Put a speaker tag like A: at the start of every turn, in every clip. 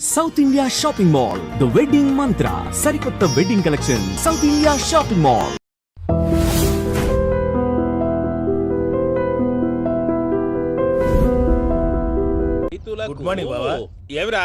A: South India shopping mall the wedding Mantra సరికొత్త wedding collection South India shopping mall
B: good morning బావా
C: ఏమిరా?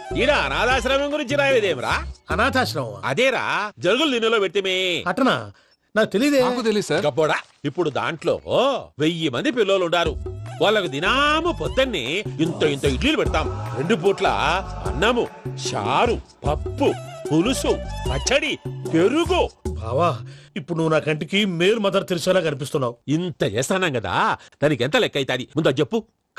C: ఈడ అనాథాశ్రమం గురించి రాయలేదేమిరా?
B: అనాథాశ్రమం
C: అదేరా జరుగులు దీనిలో పెట్టిమే.
B: అటనా? నాకు తెలియదే
D: నాకు తెలియదు సార్.
C: గబ్బోడా ఇప్పుడు దాంట్లో వెయ్యి మంది పిల్లలు ఉండారు వాళ్ళకు దినాము పొద్దున్నే ఇంత ఇంత ఇడ్లీలు పెడతాం. రెండు పూట్ల అన్నము చారు పప్పు పులుసు పచ్చడి పెరుగు.
B: బావా ఇప్పుడు నువ్వు నా కంటికి మేలు మదర్ తెలిసేలా కనిపిస్తున్నావు.
C: ఇంత చేస్తానం కదా దానికి ఎంత లెక్క అవుతుంది? ముందు చెప్పు.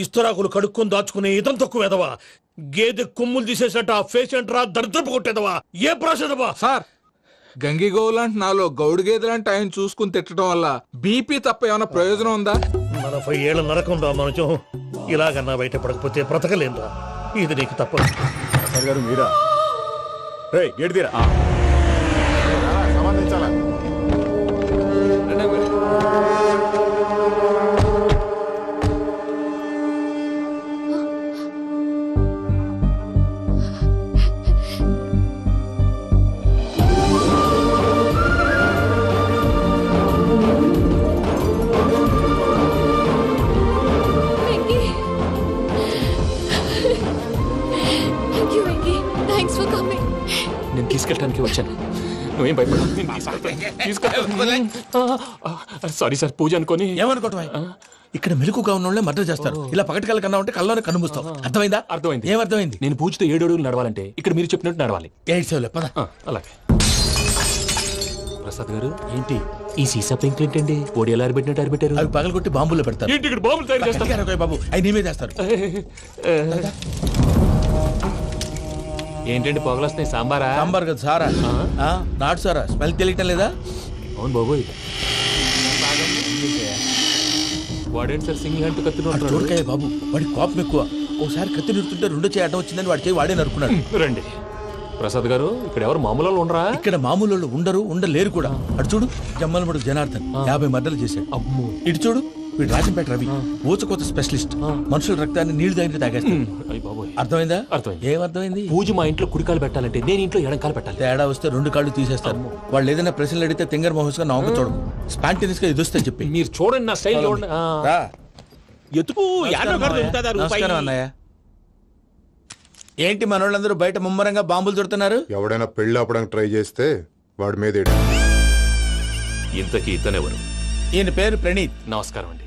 B: ఇస్తరాకులు కడుక్కొని దాచుకునే ఇతం తక్కువ ఎదవా? గేదె కొమ్ములు తీసేసట ఆ పేషెంట్ రా దరిద్రపు కొట్టేదవా? ఏ ప్రాసెదవా
D: సార్ గంగిగోవు లాంటి నాలో గౌడు గేదె లాంటి ఆయన చూసుకుని తిట్టడం వల్ల బీపీ తప్ప ఏమైనా ప్రయోజనం ఉందా?
B: నలభై ఏళ్ళ నరకం రా మనచం ఇలాగన్నా బయటపడకపోతే బ్రతకలేనురా. ఇది నీకు తప్పదు.
E: సార్ గారు మీరా? రే గేట్ తీరా
F: తీసుకెళ్ళడానికి వచ్చాను. నువ్వేం భయపడ సారీ సార్ పూజ అనుకొని.
G: ఏమనుకోవటం ఇక్కడ మెలకుగా ఉన్న వాళ్ళే మర్డర్ చేస్తారు. ఇలా పగటి కళ్ళ కన్నా ఉంటే కళ్ళలోనే కనుమూస్తావు అర్థమైందా?
F: అర్థమైంది.
G: ఏమర్థమైంది
F: నేను పూజతో ఏడు అడుగులు నడవాలంటే ఇక్కడ మీరు చెప్పినట్టు నడవాలి.
G: పద.
F: ఆ, అలాగే. ప్రసాద్ గారు ఏంటి? ఈ సీసా పెంకులు ఏంటండి? ఓడి ఎలా అరబెట్టినట్టు అరబెట్టారు
G: అవి పగలగొట్టి బాంబులో పెడతారు.
F: ఏంటి ఇక్కడ బాంబులు తయారు చేస్తారు?
G: బాబు. అవి నీమే చేస్తారు
F: ఏంటండి పొగలొస్తున్నాయి? సాంబారా?
G: సాంబార్ కదా సారా? ఆ, నాటు సారా? స్మెల్ తెలియటం లేదా?
F: అవును బాబోయ్ వాడేంటి సార్ హ్యాండ్
G: వాడు
F: కత్తిన
G: చూడకాయ బాబు. వాడి కోపం ఎక్కువ. ఓసారి కత్తి నిరుతుంటే రెండో చేయడం వచ్చిందని వాడి చేయి వాడే నరుకున్నాడు.
F: రండి. ప్రసాద్ గారు ఇక్కడ ఎవరు మామూలు వాళ్ళు ఉండరా?
G: ఇక్కడ మామూలు వాళ్ళు ఉండరు ఉండలేరు కూడా. అటు చూడు జమ్మలమడు జనార్దన్ యాభై మర్డర్లు చేశాడు.
F: అమ్మో.
G: ఇటు చూడు. వీడు రాజంపేట రవి. ఊచకోత స్పెషలిస్ట్. మనుషుల రక్తాన్ని నీళ్ళు తాగితే తాగేస్తాడు. అర్థమైందా?
F: అర్థమైంది.
G: ఏమర్థమైంది
F: పూజ మా ఇంట్లో కుడికాలు పెట్టాలంటే నేను ఇంట్లో ఎడంకాలు పెట్టాలి.
G: తేడా వస్తే రెండు కాళ్ళు తీసేస్తారు. వాళ్ళు ఏదైనా ప్రశ్నలు అడిగితే తింగర్ మహోస్గా నవ్వు చూడకు స్పాంటినియస్గా ఎదుస్తా చెప్పి.
F: మీరు చూడండి నా స్టైల్ చూడండి.
C: ఎతుకు
G: నమస్కారం అన్నయ్య. ఏంటి మనోళ్ళందరూ బయట ముమ్మరంగా బాంబులు చుడుతున్నారు
E: ఎవడైనా పెళ్ళి ఆపడానికి ట్రై చేస్తే వాడి మీద.
F: ఇంతకీ ఇతనెవరు?
G: ఈయన పేరు ప్రణీత్.
F: నమస్కారం అండి.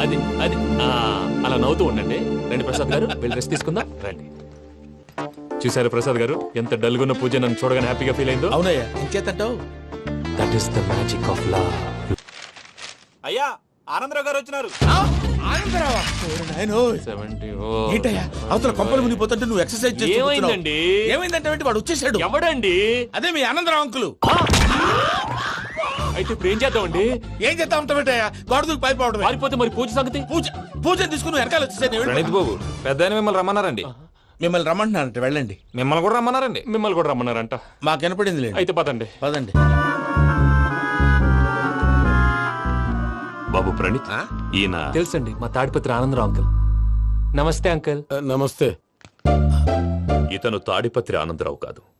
F: అది అది ఆ, అలా నవ్వుతూ ఉండండి. రండి ప్రసాద్ గారు వెళ్ళి రెస్ట్ తీసుకుందాం. రండి. చూసారు ప్రసాద్ గారు? ఎంత డల్గున్న పూజ నన్ను చూడగానే హ్యాపీగా ఫీల్ అయిందో?
G: అవునయ్యా ఇంకేతంటావు
F: that is the magic of love
H: అయ్యా ఆనందరావు గారు వచ్చినారు.
G: ఏంటయ్యా అవతల కొంపలు మునిగిపోతుంటే నువ్వు ఎక్సర్సైజ్ ఏమైందంటే వాడు వచ్చేసాడు
F: ఎవడండి?
G: అదే మీ ఆనందరావు అంకులు.
F: అయితే ఇప్పుడు ఏం చేద్దామండి?
G: ఏం చేస్తా ఉంటావు ఏంటయ్యా గోడ దూకి పైపోవడమే
F: పారిపోతే మరి పూజ సంగతి?
G: పూజ పూజ తీసుకుని వెనకాల నేను వెళ్ళిపో-
H: బాబు పెద్ద మిమ్మల్ని రమ్మన్నారండి.
G: మిమ్మల్ని రమ్మంటున్నారంట వెళ్ళండి.
H: మిమ్మల్ని కూడా రమ్మన్నారండి.
F: మిమ్మల్ని కూడా రమ్మన్నారంట.
G: మాకు వినపడింది లేదు
F: అయితే పదండి.
G: పదండి.
H: బాబు ప్రణీత్ ఈయన
F: తెలుసండి మా తాడిపత్రి ఆనందరావు అంకుల్. నమస్తే అంకుల్.
E: నమస్తే.
H: ఇతను తాడిపత్రి ఆనందరావు కాదు.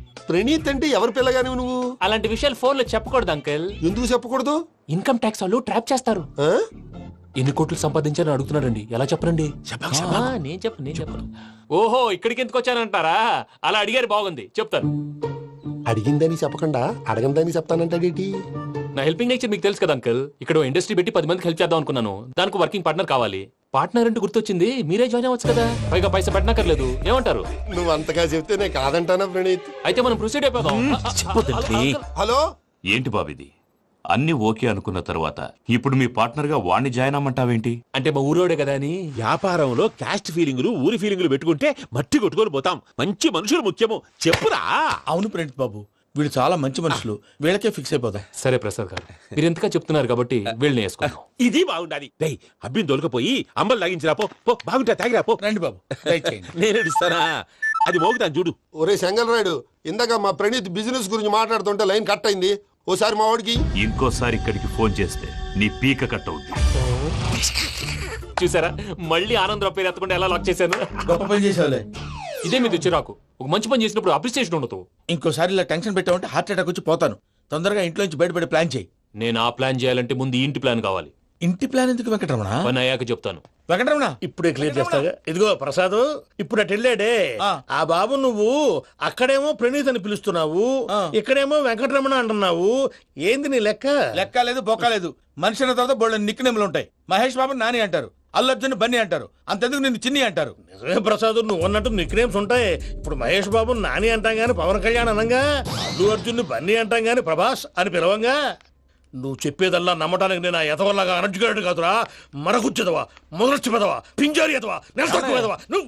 I: ప్రణీత్ అంటే ఎవరి పిల్లగాని నువ్వు?
F: అలాంటి విషయాలు ఫోన్లో చెప్పకూడదు అంకుల్.
I: ఎందుకు చెప్పకూడదు?
F: ఇన్కమ్ ట్యాక్స్ వాళ్ళు ట్రాప్ చేస్తారు.
I: ఆ?
F: ఎన్ని కోట్లు సంపాదించాలని అడుగుతున్నాడండి ఎలా చెప్పరండి? ఆ, నేను చెప్పను నేను చెప్పను. ఓహో ఇక్కడికి ఎందుకు వచ్చానంటారా అలా అడిగారు బాగుంది. చెప్తాను.
I: అడిగిందని చెప్పకుండా అడగందని చెప్తానంటాడేటి
F: నా హెల్పింగ్ నేచర్ మీకు తెలుసు కదా అంకల్. ఇక్కడ ఇండస్ట్రీ పెట్టి పది మందికి హెల్ప్ చేద్దాం అనుకున్నాను. దానికి వర్కింగ్ పార్ట్నర్ కావాలి. పార్ట్నర్ అంటే గుర్తొచ్చింది మీరే జాయిన్ అవ్వచ్చు కదా పైగా పైసా పెట్టనక్కర్లేదు ఏమంటారు
I: నువ్వు అంతగా చెప్తే నేను కాదంటానా ప్రణీత్
F: అయితే మనం ప్రొసీడ్ అయిపోదాం
H: చెప్పొద్దండి.
I: హలో
H: ఏంటి బాబిది అన్ని ఓకే అనుకున్న తర్వాత ఇప్పుడు మీ పార్ట్నర్గా వాణ్ణి జాయిన్ అమ్మంటావేంటి
F: అంటే మా ఊరోడే కదా అని
C: వ్యాపారంలో క్యాస్ట్ ఫీలింగులు ఊరి ఫీలింగులు పెట్టుకుంటే మట్టి కొట్టుకొని పోతాం మంచి మనుషులు ముఖ్యము చెప్పురా
G: అవును ప్రణీత్ బాబు వీళ్ళు చాలా మంచి మనుషులు. వీళ్ళకే ఫిక్స్ అయిపోదాం
F: సరే ప్రసాద్ గారు మీరు ఎంతగా చెప్తున్నారు కాబట్టి వీళ్ళని వేసుకుందాం.
C: ఇది బాగుండాలి డై అబ్బిని దొలకపోయి అంబలు లాగించిరా పో పో బాగుంటా తాగిరా పో.
G: రండి బాబు
C: నేను ఇస్తానా? అది మోగుతాను చూడు.
I: ఒరే రాయుడు ఇందాక మా ప్రణీత్ బిజినెస్ గురించి మాట్లాడుతుంటే లైన్ కట్ అయింది. ఓసారి మా వాడికి.
H: ఇంకోసారి ఇక్కడికి ఫోన్ చేస్తే నీ పీక కట్ అవుద్ది.
F: చూసారా? మళ్ళీ ఆనందరావు పేరు ఎత్తకుండా ఎలా లాక్ చేశాను?
G: గొప్ప పని చేసేవాళ్ళే
F: ఇదే మీ చిరాకు ఒక మంచి పని చేసినప్పుడు అప్రిసియేషన్ ఉండదు.
G: ఇంకోసారి ఇలా టెన్షన్ పెట్టామంటే హార్ట్ అటాక్ వచ్చి పోతాను. తొందరగా ఇంట్లో నుంచి బయటపడే ప్లాన్ చేయి.
F: నేను ఆ ప్లాన్ చేయాలంటే ముందు ఈ ఇంటి ప్లాన్ కావాలి.
G: ఇంటి ప్లాన్ ఎందుకు వెంకటరమణ?
F: పని అయ్యాక చెప్తాను.
G: వెంకటరమణ!
B: ఇప్పుడే క్లియర్ చేస్తాగా? ఇదిగో ప్రసాద్ ఇప్పుడు అటు వెళ్ళాడే.
G: ఆ.
B: ఆ బాబు నువ్వు అక్కడేమో ప్రణీత్ అని పిలుస్తున్నావు.
G: ఆ.
B: ఇక్కడేమో వెంకటరమణ అంటున్నావు. ఏంది నీ లెక్క?
G: లెక్క లేదు బొక్క లేదు. మనిషి అన్న తర్వాత బోళ్ళ నిక్నెములు ఉంటాయి. మహేష్ బాబు నాని అంటారు. అల్లర్జున్ బన్నీ అంటారు. అంతెందుకు నిన్ను చిన్ని అంటారు?
B: నిజమే ప్రసాద్ నువ్వు అన్నట్టు నిక్నేమ్స్ ఉంటాయి. ఇప్పుడు మహేష్ బాబు నాని అంటాం గాని పవన్ కళ్యాణ్ అనంగా అల్లు అర్జున్ బన్నీ అంటాం గాని ప్రభాస్ అని పిలవంగా? నువ్వు చెప్పేదల్లా నమ్మటానికి నేను ఎతవల్లాగా అనర్జుకేటెడ్ కాదురా. మరగుచ్చదవా మొదలచ్చి పెదవా పింజారి ఎదవా నెలసొక్కు పెదవా నువ్వు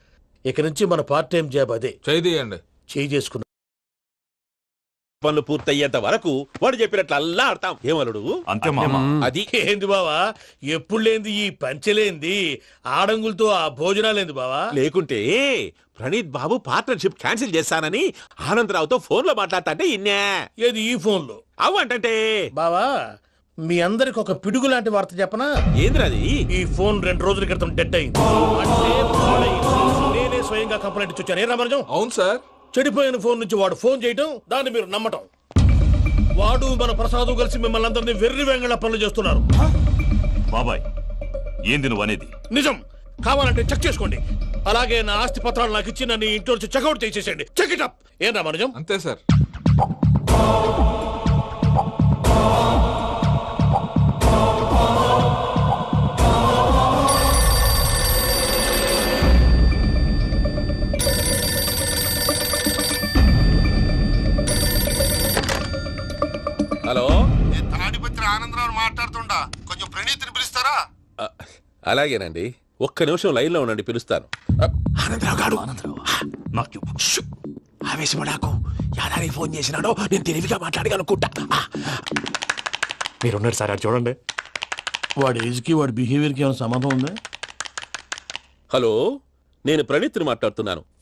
B: ఇక నుంచి మన పార్ట్ టైం జాబ్ అదే.
D: చేయండి
B: చేయి చేసుకున్నాం.
C: పనులు పూర్తయ్యేంత వరకు వాడు చెప్పినట్లు అల్లా ఆడతాం. ఏమలుడు
H: అంతే మామ.
C: అది?
B: ఏంది బావా? ఎప్పుడు లేంది ఈ పంచలేంది? ఆడంగులతో ఆ భోజనాలేంది బావా?
C: లేకుంటే ప్రణీత్ బాబు పార్ట్నర్షిప్ క్యాన్సిల్ చేస్తానని ఆనందరావుతో ఫోన్లో మాట్లాడతాంటే ఇన్నే.
B: ఏది ఈ ఫోన్లో?
C: అవు అంటే
B: బావా మీ అందరికి ఒక పిడుగు లాంటి వార్త చెప్పనా?
C: ఏంద్రది
B: ఈ ఫోన్ రెండు రోజుల క్రితం డెడ్ అయింది. అంటే స్వయంగా కంప్లైంట్ ఇచ్చి వచ్చాను ఏ రామరాజం
D: అవును సార్.
B: చెడిపోయిన ఫోన్ నుంచి వాడు ఫోన్ చేయటం దాన్ని మీరు నమ్మటం. వాడు మన ప్రసాదు కలిసి మిమ్మల్ని అందరినీ వెర్రి వెంగళ పనులు చేస్తున్నారు.
H: బాబాయ్ ఏంది నువ్వు అనేది?
B: నిజం. కావాలంటే చెక్ చేసుకోండి. అలాగే నా ఆస్తి పత్రాలు నాకు ఇచ్చి నన్ను ఇంట్లో నుంచి చెక్అౌట్ చేసేసేయండి చెక్ ఇట్ అప్ ఏం రామనుజం
D: అంతే సార్.
I: ప్రణీత్ని పిలుస్తారా?
C: అలాగేనండి. ఒక్క నిమిషం లైన్లో ఉండండి పిలుస్తాను. ఆనందరావు గాడు! ఆవేశపడాకు. యాదారి ఫోన్ చేసినాడో నేను తెలివిగా మాట్లాడగలనుకుంటా
F: మీరున్నారు సార్ అది చూడండి.
B: వాడి ఏజ్కి వాడి బిహేవియర్కి ఏమైనా సంబంధం ఉందా?
C: హలో నేను ప్రణీత్ని మాట్లాడుతున్నాను.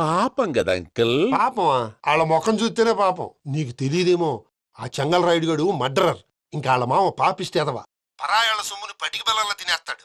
C: పాపం కదా అంకుల్.
I: పాపం వాళ్ళ ముఖం చూస్తేనే పాపం. నీకు తెలియదేమో ఆ చెంగల్ రాయుడు గడు మర్డరర్. ఇంకా వాళ్ళ మామ పాపిస్తేదవా? పరాయాళ్ళ సొమ్ముని పటికి బెల్లంలో తినేస్తాడు.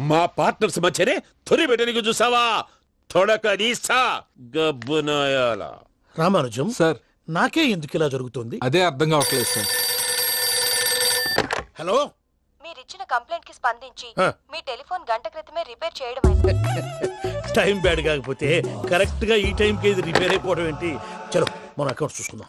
C: మా పార్ట్నర్స్ మధ్యనే తొలి పెట్టడానికి చూసావా? తొడక నీస్తా గబ్బునాయాల
B: రామానుజం
D: సార్.
B: నాకే ఎందుకు ఇలా జరుగుతుంది?
D: అదే అర్థం కావట్లేదు సార్.
B: హలో?
J: మీరిచ్చిన కంప్లైంట్కి స్పందించి
B: ఆ.
J: మీ టెలిఫోన్ గంట క్రితమే రిపేర్ చేయడం
B: టైం బ్యాడ్ కాకపోతే కరెక్ట్గా ఈ టైంకి ఇది రిపేర్ అయిపోవడం ఏంటి? చలో మన అకౌంట్ చూసుకుందాం.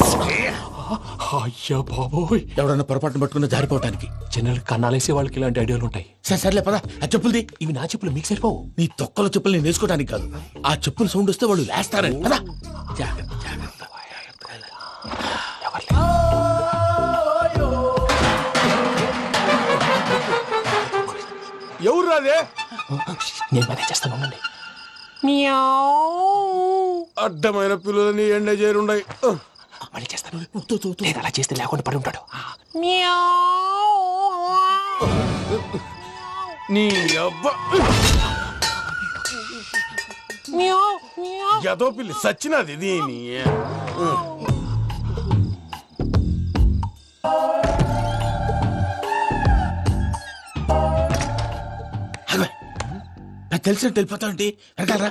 F: అయ్యా బాబోయ్.
G: ఎవడన్నా పొరపాటున పట్టుకున్న జారిపోవటానికి.
F: జనరల్ కన్నాలేసే వాళ్ళకి ఇలాంటి ఐడియాలు ఉంటాయి.
G: సరే సర్లే పదా. ఆ చెప్పులది.
F: ఇవి నా చెప్పులు మీకు సరిపోవు.
G: నీ తొక్కల చెప్పులు నేను వేసుకోవడానికి కాదు. ఆ చెప్పుల సౌండ్ వస్తే వాళ్ళు లేస్తారని. పదా. జాగ్రత్త జాగ్రత్త
E: ఎవరు రాదే
F: నేను మేనేజ్ చేస్తాను ఉండండి.
E: అడ్డమైన పిల్లలని ఎండ చేరుండయి
F: మళ్ళీ చేస్తాను. లేదు అలా చేస్తే లేకుండా పడి ఉంటాడు.
E: నీ అబ్బ ఎదో పిల్లి సచ్చినది దీని.
G: నాకు తెలిసినట్టు వెళ్ళిపోతావంటి వెనకాలరా.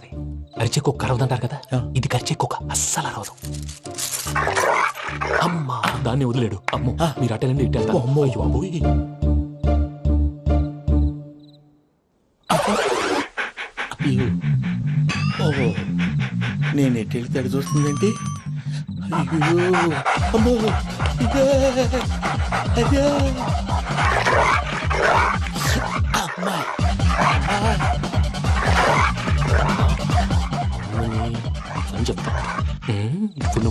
F: అరిచే కుక్క అరవదంటారు కదా? ఇది కరిచే కుక్క అస్సలు అరవదు. అమ్మా దాన్ని వదిలేడు. అమ్మో మీరు అటెండి ఇట్టే అమ్మో అయ్యో.
G: అయ్యో. ఓహో. నేను ఎటు వెళ్తే అటు చూస్తుందేంటి? అయ్యో. అమ్మో. ఇదే. అదే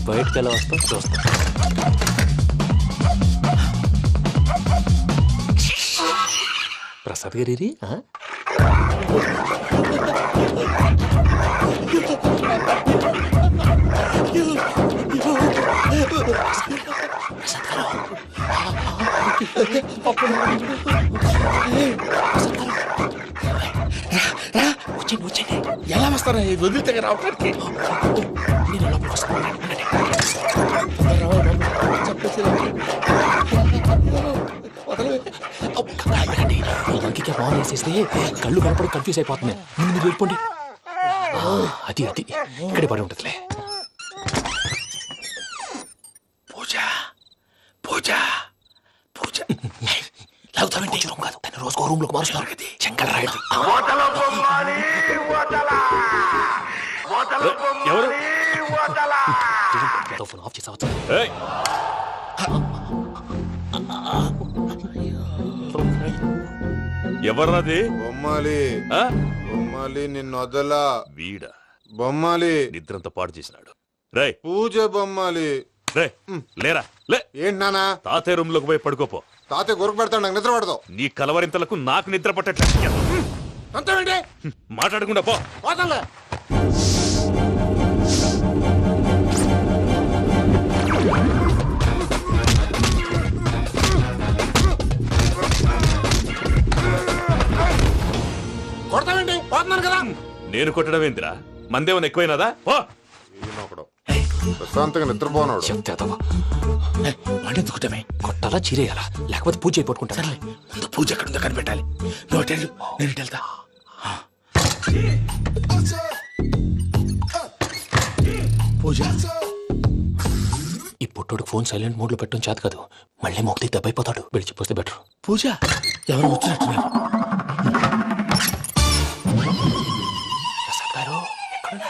F: నువ్వు బయటకు ఎలా వస్తావు చూస్తా. ప్రసాద్ గారి ఆ? వచ్చేయండి, వచ్చేయండి.
G: ఎలా వస్తారా వదిలితే రావడానికి
F: నేను లోపలికి వస్తాను. వేసేస్తే కళ్ళు కనపడి కన్ఫ్యూజ్ అయిపోతున్నాయి. ముందు మీరు వెళ్ళిపోండి. అది అది. ఇక్కడే పడి ఉంటుందిలే.
G: పూజ పూజ పూజ. లాగుతామంటే రూమ్ కాదు. తను రోజుకో రూమ్లోకి మారుస్తున్నారు కదా చెంగల్ రాయడు
B: ఎవరు?
F: ఫోన్ ఆఫ్ చేసావచ్చు
B: ఏయ్, ఎవర్రాది?
K: బొమ్మాలి.
B: ఆ?
K: బొమ్మాలి నిన్ను వదలా.
B: వీడా?
K: బొమ్మాలి.
B: నిద్రంతా పాడు చేసినాడు. రేయ్.
K: పూజ బొమ్మాలి.
B: రే లేరా? లే.
K: ఏంటి నానా
B: తాతయ్య రూమ్లోకి పోయి పడుకోపో.
K: తాతయ్య గురకు పెడతాడు నాకు నిద్ర పడతావు
B: నీ కలవరింతలకు నాకు నిద్ర పట్టట్లేదు
K: అంతేంటి
B: మాట్లాడకుండా పో.
K: పోతాలే కొడతావేంటి? పోతున్నాను కదా.
B: నేను కొట్టడం ఏంటిరా మందేమన్నా ఎక్కువైనదా? పో.
K: ఈయనొకడు. ప్రశాంతంగా నిద్రపోనాడు.
F: చెప్తేదవా
G: వాడెందుకుంటామే
F: కొట్టాలా చీరేయాలా? లేకపోతే పూజ అయిపోట్టుకుంటా
G: ముందు పూజ ఎక్కడ ఉందో కనిపెట్టాలి. వెళ్ళు, నేను వెళ్తా. పూజ.
F: ఈ పుట్టోడు ఫోన్ సైలెంట్ మోడ్లో పెట్టడం చేత కాదు. మళ్ళీ మొక్కి దెబ్బైపోతాడు వెళ్ళి చెప్పొస్తే బెటర్.
G: పూజ. ఎవరు వచ్చినట్టున్నారు.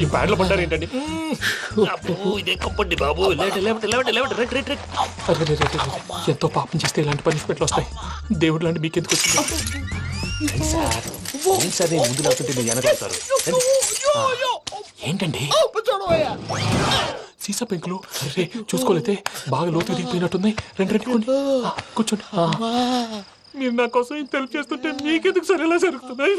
F: ఈ బ్యాడ్లో పడ్డారు ఏంటండి? ఇదే కప్పండి బాబు. రే, రే, రే, రే. ఎంతో పాపం చేస్తే ఇలాంటి పనిష్మెంట్లు వస్తాయి. దేవుడు లాంటి మీకు ఎందుకు వచ్చింది? సార్ నేను ముందు లేకుంటే మీరు వెనకాడతారు. ఏంటండి? సీసా పెంకులు. అరే చూసుకోలేతే బాగా లోతు దిగిపోయినట్టున్నాయి రెండు రెండు కూర్చోండి. మీరు నా కోసం ఇంత హెల్ప్ చేస్తుంటే మీకెందుకు సరే ఎలా జరుగుతున్నాయి?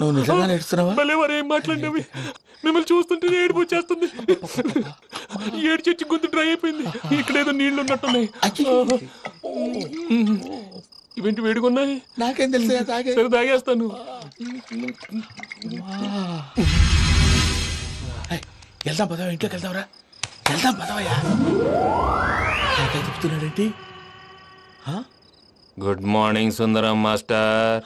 G: నువ్వు నిజంగా నేర్చుతున్నావా?
F: భలే వారు ఏం మాట్లాడినవి. మిమ్మల్ని చూస్తుంటే ఏడుపు వచ్చేస్తుంది. ఏడు చచ్చి గొంతు డ్రై అయిపోయింది. ఇక్కడ ఏదో నీళ్ళు ఉన్నట్టున్నాయి. ఇవేంటి వేడుకున్నాయి
G: నాకేం తెలుసు తాగే.
F: సరే తాగేస్తాను.
G: వెళ్దాం పదవా ఇంట్లోకి వెళ్దాంరా. వెళ్దాం పదవయ్యా. నాకే చెప్తున్నాడేంటి?
F: Good morning Sundaram master.